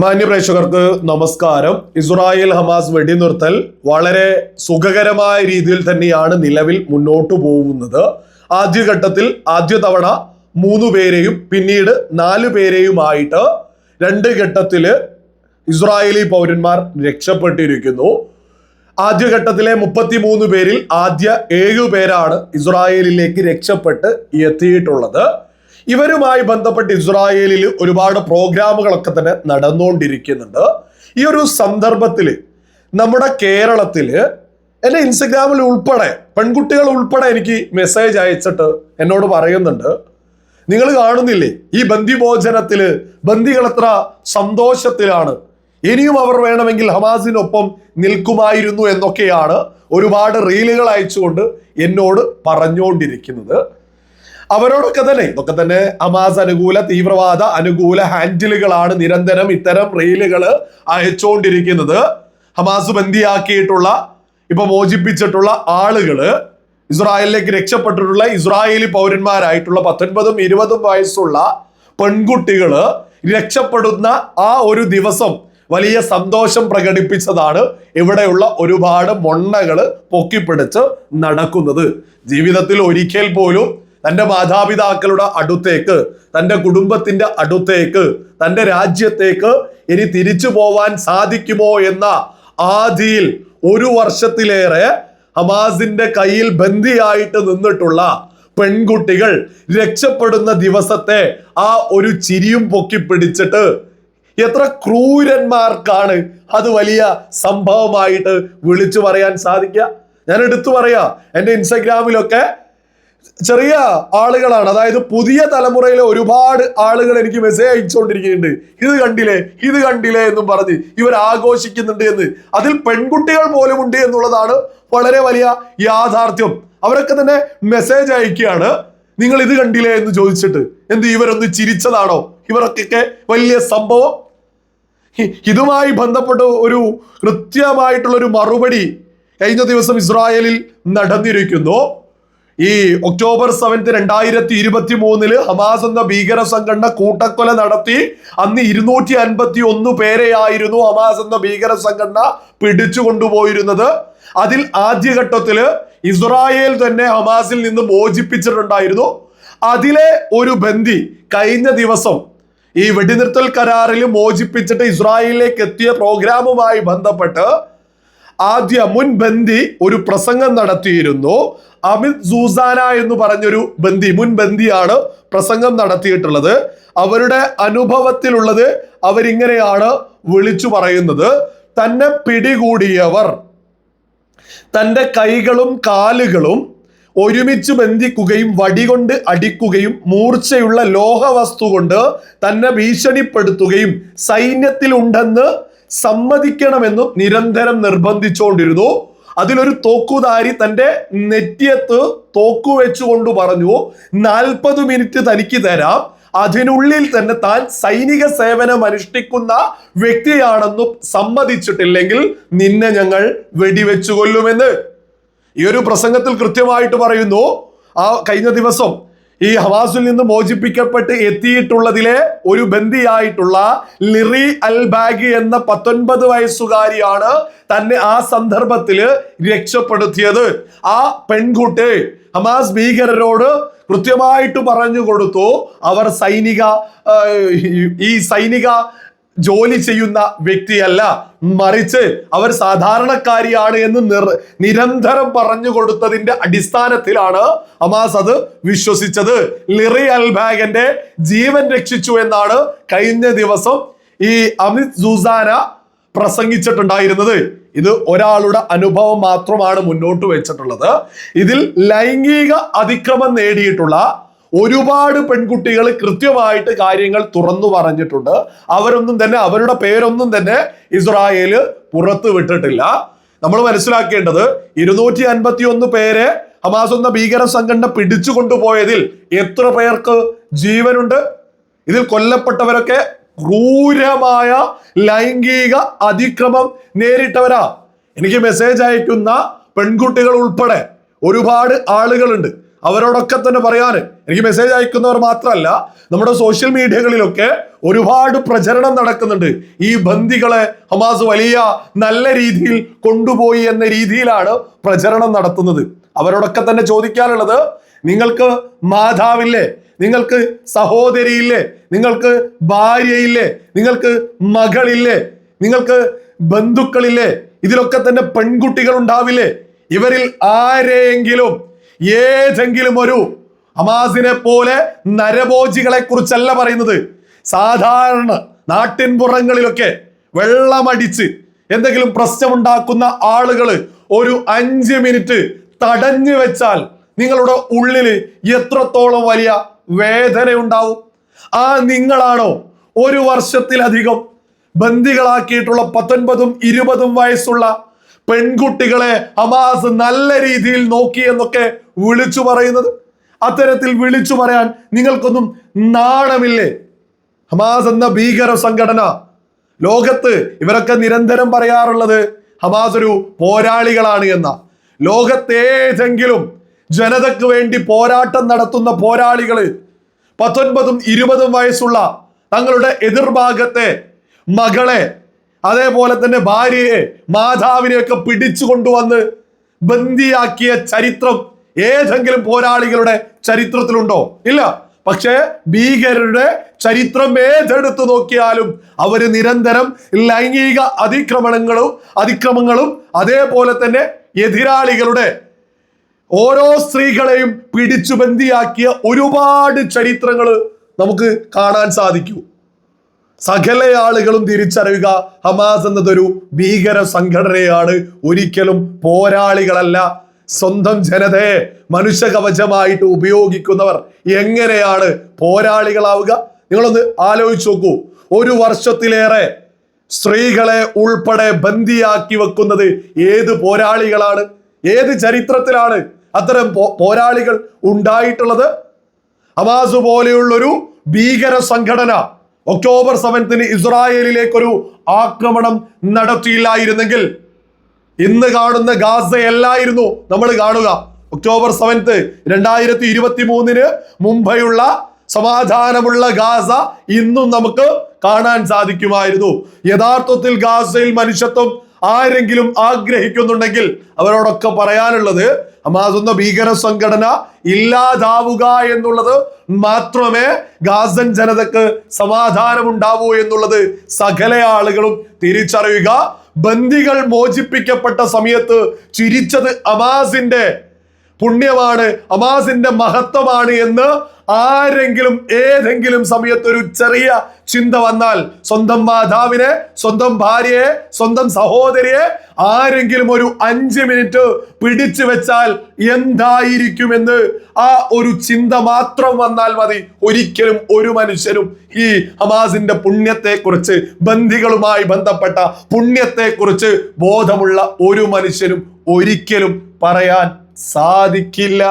മാന്യപ്രേക്ഷകർക്ക് നമസ്കാരം. Israel Hamas വെടിനിർത്തൽ വളരെ സുഖകരമായ രീതിയിൽ തന്നെയാണ് നിലവിൽ മുന്നോട്ടു പോകുന്നത്. ആദ്യഘട്ടത്തിൽ ആദ്യ തവണ മൂന്ന് പേരെയും പിന്നീട് നാല് പേരെയുമായിട്ട് രണ്ട് ഘട്ടത്തിൽ ഇസ്രായേലി പൗരന്മാർ രക്ഷപ്പെട്ടിരിക്കുന്നു. ആദ്യഘട്ടത്തിലെ മുപ്പത്തിമൂന്ന് പേരിൽ ആദ്യ ഏഴു പേരാണ് ഇസ്രായേലിലേക്ക് രക്ഷപ്പെട്ട് എത്തിയിട്ടുള്ളത്. ഇവരുമായി ബന്ധപ്പെട്ട് ഇസ്രായേലിൽ ഒരുപാട് പ്രോഗ്രാമുകളൊക്കെ തന്നെ നടന്നുകൊണ്ടിരിക്കുന്നുണ്ട്. ഈ ഒരു സന്ദർഭത്തിൽ നമ്മുടെ കേരളത്തിൽ എന്റെ ഇൻസ്റ്റഗ്രാമിൽ ഉൾപ്പെടെ പെൺകുട്ടികൾ ഉൾപ്പെടെ എനിക്ക് മെസ്സേജ് അയച്ചിട്ട് എന്നോട് പറയുന്നുണ്ട്. നിങ്ങൾ കാണുന്നില്ലേ ഈ ബന്ദിഭോജനത്തിൽ ബന്ദികൾ എത്ര സന്തോഷത്തിലാണ്. ഇനിയും അവർ വേണമെങ്കിൽ ഹമാസിനൊപ്പം നിൽക്കുമായിരുന്നു എന്നൊക്കെയാണ് ഒരുപാട് റീലുകൾ അയച്ചുകൊണ്ട് എന്നോട് പറഞ്ഞുകൊണ്ടിരിക്കുന്നത്. അവരോടൊക്കെ തന്നെ ഇതൊക്കെ തന്നെ ഹമാസ് അനുകൂല തീവ്രവാദ അനുകൂല ഹാൻഡിലുകളാണ് നിരന്തരം ഇത്തരം റെയിലുകൾ അയച്ചുകൊണ്ടിരിക്കുന്നത്. ഹമാസ് ബന്ദിയാക്കിയിട്ടുള്ള ഇപ്പൊ മോചിപ്പിച്ചിട്ടുള്ള ആളുകൾ ഇസ്രായേലിലേക്ക് രക്ഷപ്പെട്ടിട്ടുള്ള ഇസ്രായേലി പൗരന്മാരായിട്ടുള്ള പത്തൊൻപതും ഇരുപതും വയസ്സുള്ള പെൺകുട്ടികൾ രക്ഷപ്പെടുന്ന ആ ഒരു ദിവസം വലിയ സന്തോഷം പ്രകടിപ്പിച്ചതാണ് ഇവിടെയുള്ള ഒരുപാട് മൊണ്ണകൾ പൊക്കിപ്പിടിച്ച് നടക്കുന്നത്. ജീവിതത്തിൽ ഒരിക്കൽ പോലും തന്റെ മാതാപിതാക്കളുടെ അടുത്തേക്ക് തന്റെ കുടുംബത്തിന്റെ അടുത്തേക്ക് തന്റെ രാജ്യത്തേക്ക് ഇനി തിരിച്ചു പോവാൻ സാധിക്കുമോ എന്ന ആദിയിൽ ഒരു വർഷത്തിലേറെ ഹമാസിന്റെ കയ്യിൽ ബന്ദിയായിട്ട് നിന്നിട്ടുള്ള പെൺകുട്ടികൾ രക്ഷപ്പെടുന്ന ദിവസത്തെ ആ ഒരു ചിരിയും പൊക്കി പിടിച്ചിട്ട് എത്ര ക്രൂരന്മാർക്കാണ് അത് വലിയ സംഭവമായിട്ട് വിളിച്ചു പറയാൻ സാധിക്കുക. ഞാൻ എടുത്തു പറയാ. എന്റെ ഇൻസ്റ്റഗ്രാമിലൊക്കെ ചെറിയ ആളുകളാണ്. അതായത് പുതിയ തലമുറയിലെ ഒരുപാട് ആളുകൾ എനിക്ക് മെസ്സേജ് അയച്ചുകൊണ്ടിരിക്കുന്നുണ്ട്. ഇത് കണ്ടില്ലേ? ഇത് കണ്ടില്ലേ എന്നും പറഞ്ഞ് ഇവർ ആഘോഷിക്കുന്നുണ്ട് എന്ന്. അതിൽ പെൺകുട്ടികൾ പോലും ഉണ്ട് എന്നുള്ളതാണ് വളരെ വലിയ യാഥാർത്ഥ്യം. അവരൊക്കെ തന്നെ മെസ്സേജ് അയക്കുകയാണ്. നിങ്ങൾ ഇത് കണ്ടില്ലേ? എന്ന് ചോദിച്ചിട്ട്. എന്ത് ഇവരൊന്ന് ചിരിച്ചതാണോ? ഇവരൊക്കെ വലിയ സംഭവം. ഇതുമായി ബന്ധപ്പെട്ട ഒരു കൃത്യമായിട്ടുള്ള ഒരു മറുപടി കഴിഞ്ഞ ദിവസം ഇസ്രായേലിൽ നടന്നിരിക്കുന്നു. ഈ ഒക്ടോബർ സെവൻത്ത് രണ്ടായിരത്തി ഇരുപത്തി മൂന്നിൽ ഹമാസ് എന്ന ഭീകര സംഘടന കൂട്ടക്കൊല നടത്തി അന്ന് ഇരുന്നൂറ്റി അൻപത്തി ഒന്ന് പേരെയായിരുന്നു ഹമാസ് എന്ന ഭീകര സംഘടന പിടിച്ചു കൊണ്ടുപോയിരുന്നത്. അതിൽ ആദ്യഘട്ടത്തിൽ ഇസ്രായേൽ തന്നെ ഹമാസിൽ നിന്ന് മോചിപ്പിച്ചിട്ടുണ്ടായിരുന്നു. അതിലെ ഒരു ബന്ദി കഴിഞ്ഞ ദിവസം ഈ വെടിനിർത്തൽ കരാറിൽ മോചിപ്പിച്ചിട്ട് ഇസ്രായേലിലേക്ക് എത്തിയ പ്രോഗ്രാമുമായി ബന്ധപ്പെട്ട് ആദ്യ മുൻ ബന്ദി ഒരു പ്രസംഗം നടത്തിയിരുന്നു. അമിത് സൂസാന എന്ന് പറഞ്ഞൊരു ബന്ദി മുൻ ബന്ദിയാണ് പ്രസംഗം നടത്തിയിട്ടുള്ളത്. അവരുടെ അനുഭവത്തിലുള്ളത് അവരിങ്ങനെയാണ് വിളിച്ചു പറയുന്നത്. തന്നെ പിടികൂടിയവർ തന്റെ കൈകളും കാലുകളും ഒരുമിച്ച് ബന്ധിക്കുകയും വടികൊണ്ട് അടിക്കുകയും മൂർച്ചയുള്ള ലോഹവസ്തു കൊണ്ട് തന്നെ ഭീഷണിപ്പെടുത്തുകയും സൈന്യത്തിലുണ്ടെന്ന് സമ്മതിക്കണമെന്നും നിരന്തരം നിർബന്ധിച്ചുകൊണ്ടിരുന്നു അതിലൊരു തോക്കുധാരി തന്റെ നെറ്റിയത്ത് തോക്കു വെച്ചുകൊണ്ട് പറഞ്ഞു നാൽപ്പത് മിനിറ്റ് തനിക്ക് തരാം. അതിനുള്ളിൽ തന്നെ താൻ സൈനിക സേവനം അനുഷ്ഠിക്കുന്ന വ്യക്തിയാണെന്നും സമ്മതിച്ചിട്ടില്ലെങ്കിൽ നിന്നെ ഞങ്ങൾ വെടിവെച്ചു കൊല്ലുമെന്ന്. ഈ ഒരു പ്രസംഗത്തിൽ കൃത്യമായിട്ട് പറയുന്നു ആ കഴിഞ്ഞ ദിവസം ഈ ഹവാസിൽ നിന്ന് മോചിപ്പിക്കപ്പെട്ട് എത്തിയിട്ടുള്ളതിലെ ഒരു ബന്ദിയായിട്ടുള്ള ലിറി അൽ ബാഗ് എന്ന പത്തൊൻപത് വയസ്സുകാരിയാണ് തന്നെ ആ സന്ദർഭത്തിൽ രക്ഷപ്പെടുത്തിയത്. ആ പെൺകുട്ടി ഹമാസ് ഭീകരരോട് കൃത്യമായിട്ട് പറഞ്ഞു കൊടുത്തു. അവർ സൈനിക ഈ സൈനിക ജോലി ചെയ്യുന്ന വ്യക്തിയല്ല മറിച്ച് അവർ സാധാരണക്കാരിയാണ് എന്ന് നിർ നിരന്തരം പറഞ്ഞു കൊടുത്തതിന്റെ അടിസ്ഥാനത്തിലാണ് അമാസ് അത് വിശ്വസിച്ചത്. ലിറി അൽബാഗന്റെ ജീവൻ രക്ഷിച്ചു എന്നാണ് കഴിഞ്ഞ ദിവസം ഈ അമിത് സുസാന പ്രസംഗിച്ചിട്ടുണ്ടായിരുന്നത്. ഇത് ഒരാളുടെ അനുഭവം മാത്രമാണ് മുന്നോട്ട് വെച്ചിട്ടുള്ളത്. ഇതിൽ ലൈംഗിക അതിക്രമം നേടിയിട്ടുള്ള ഒരുപാട് പെൺകുട്ടികൾ കൃത്യമായിട്ട് കാര്യങ്ങൾ തുറന്നു പറഞ്ഞിട്ടുണ്ട്. അവരൊന്നും തന്നെ അവരുടെ പേരൊന്നും തന്നെ ഇസ്രായേൽ പുറത്തു വിട്ടിട്ടില്ല. നമ്മൾ മനസ്സിലാക്കേണ്ടത് ഇരുന്നൂറ്റി അൻപത്തി ഒന്ന് പേരെ ഹമാസ് എന്ന ഭീകര സംഘടന പിടിച്ചു കൊണ്ടുപോയതിൽ എത്ര പേർക്ക് ജീവനുണ്ട്? ഇതിൽ കൊല്ലപ്പെട്ടവരൊക്കെ ക്രൂരമായ ലൈംഗിക അതിക്രമം നേരിട്ടവരാ. എനിക്ക് മെസ്സേജ് അയക്കുന്ന പെൺകുട്ടികൾ ഉൾപ്പെടെ ഒരുപാട് ആളുകളുണ്ട്. അവരോടൊക്കെ തന്നെ പറയാൻ. എനിക്ക് മെസ്സേജ് അയക്കുന്നവർ മാത്രമല്ല നമ്മുടെ സോഷ്യൽ മീഡിയകളിലൊക്കെ ഒരുപാട് പ്രചരണം നടക്കുന്നുണ്ട്. ഈ ബന്ദികളെ ഹമാസ് വലിയ നല്ല രീതിയിൽ കൊണ്ടുപോയി എന്ന രീതിയിലാണ് പ്രചരണം നടത്തുന്നത്. അവരോടൊക്കെ തന്നെ ചോദിക്കാനുള്ളത് നിങ്ങൾക്ക് മാതാവില്ലേ? നിങ്ങൾക്ക് സഹോദരിയില്ലേ? നിങ്ങൾക്ക് ഭാര്യയില്ലേ? നിങ്ങൾക്ക് മകളില്ലേ? നിങ്ങൾക്ക് ബന്ധുക്കളില്ലേ? ഇതിലൊക്കെ തന്നെ പെൺകുട്ടികൾ ഉണ്ടാവില്ലേ? ഇവരിൽ ആരെയെങ്കിലും ഏതെങ്കിലും ഒരു അമാസിനെ പോലെ നരഭോജികളെ കുറിച്ചല്ല പറയുന്നത്. സാധാരണ നാട്ടിൻപുറങ്ങളിലൊക്കെ വെള്ളമടിച്ച് എന്തെങ്കിലും പ്രശ്നമുണ്ടാക്കുന്ന ആളുകൾ ഒരു അഞ്ച് മിനിറ്റ് തടഞ്ഞു വെച്ചാൽ നിങ്ങളുടെ ഉള്ളിൽ എത്രത്തോളം വലിയ വേദന ഉണ്ടാവും ആ നിങ്ങളാണോ ഒരു വർഷത്തിലധികം ബന്ദികളാക്കിയിട്ടുള്ള പത്തൊൻപതും ഇരുപതും വയസ്സുള്ള പെൺകുട്ടികളെ ഹമാസ് നല്ല രീതിയിൽ നോക്കി എന്നൊക്കെ വിളിച്ചു പറയുന്നത്. അത്തരത്തിൽ വിളിച്ചു പറയാൻ നിങ്ങൾക്കൊന്നും നാണമില്ലേ? ഹമാസ് എന്ന ഭീകര സംഘടന. ലോകത്ത് ഇവരൊക്കെ നിരന്തരം പറയാറുള്ളത് ഹമാസ് ഒരു പോരാളികളാണ് എന്ന. ലോകത്തേതെങ്കിലും ജനതയ്ക്ക് വേണ്ടി പോരാട്ടം നടത്തുന്ന പോരാളികൾ പത്തൊൻപതും ഇരുപതും വയസ്സുള്ള തങ്ങളുടെ എതിർഭാഗത്തെ മകളെ അതേപോലെ തന്നെ ഭാര്യയെ മാതാവിനെയൊക്കെ പിടിച്ചു കൊണ്ടുവന്ന് ബന്ദിയാക്കിയ ചരിത്രം ഏതെങ്കിലും പോരാളികളുടെ ചരിത്രത്തിലുണ്ടോ? ഇല്ല. പക്ഷേ ഭീകരരുടെ ചരിത്രം ഏതെടുത്തു നോക്കിയാലും അവർ നിരന്തരം ലൈംഗിക അതിക്രമണങ്ങളും അതിക്രമങ്ങളും അതേപോലെ തന്നെ എതിരാളികളുടെ ഓരോ സ്ത്രീകളെയും പിടിച്ചു ബന്ദിയാക്കിയ ഒരുപാട് ചരിത്രങ്ങൾ നമുക്ക് കാണാൻ സാധിക്കൂ. സകല ആളുകളും തിരിച്ചറിയുക ഹമാസ് എന്നതൊരു ഭീകര സംഘടനയാണ്. ഒരിക്കലും പോരാളികളല്ല. സ്വന്തം ജനതയെ മനുഷ്യ കവചമായിട്ട് ഉപയോഗിക്കുന്നവർ എങ്ങനെയാണ് പോരാളികളാവുക? നിങ്ങളൊന്ന് ആലോചിച്ച് നോക്കൂ. ഒരു വർഷത്തിലേറെ സ്ത്രീകളെ ഉൾപ്പെടെ ബന്ദിയാക്കി വെക്കുന്നത് ഏത് പോരാളികളാണ്? ഏത് ചരിത്രത്തിലാണ് അത്തരം പോരാളികൾ ഉണ്ടായിട്ടുള്ളത്? ഹമാസ് പോലെയുള്ളൊരു ഭീകര സംഘടന ഒക്ടോബർ സെവൻത്തിന് ഇസ്രായേലിലേക്കൊരു ആക്രമണം നടത്തിയില്ലായിരുന്നെങ്കിൽ ഇന്ന് കാണുന്ന ഗാസയല്ലായിരുന്നു നമ്മൾ കാണുക. ഒക്ടോബർ സെവൻത്ത് രണ്ടായിരത്തി ഇരുപത്തി മൂന്നിന് മുംബൈയുള്ള സമാധാനമുള്ള ഗാസ ഇന്നും നമുക്ക് കാണാൻ സാധിക്കുമായിരുന്നു. യഥാർത്ഥത്തിൽ ഗാസയിൽ മനുഷ്യത്വം ആരെങ്കിലും ആഗ്രഹിക്കുന്നുണ്ടെങ്കിൽ അവരോടൊക്കെ പറയാനുള്ളത് അമാസുന്ന ഭീകര സംഘടന ഇല്ലാതാവുക എന്നുള്ളത് മാത്രമേ ഗാസൻ ജനതക്ക് സമാധാനമുണ്ടാവൂ എന്നുള്ളത് സകല ആളുകളും തിരിച്ചറിയുക. ബന്ദികൾ മോചിപ്പിക്കപ്പെട്ട സമയത്ത് ചിരിച്ചത് അമാസിന്റെ പുണ്യമാണ് അമാസിന്റെ മഹത്വമാണ് എന്ന് ആരെങ്കിലും ഏതെങ്കിലും സമയത്ത് ഒരു ചെറിയ ചിന്ത വന്നാൽ സ്വന്തം മാതാവിനെ സ്വന്തം ഭാര്യയെ സ്വന്തം സഹോദരിയെ ആരെങ്കിലും ഒരു അഞ്ച് മിനിറ്റ് പിടിച്ചു വെച്ചാൽ എന്തായിരിക്കുമെന്ന് ആ ഒരു ചിന്ത മാത്രം വന്നാൽ മതി. ഒരിക്കലും ഒരു മനുഷ്യനും ഈ ഹമാസിന്റെ പുണ്യത്തെക്കുറിച്ച് ബന്ധികളുമായി ബന്ധപ്പെട്ട പുണ്യത്തെക്കുറിച്ച് ബോധമുള്ള ഒരു മനുഷ്യനും ഒരിക്കലും പറയാൻ സാധിക്കില്ല.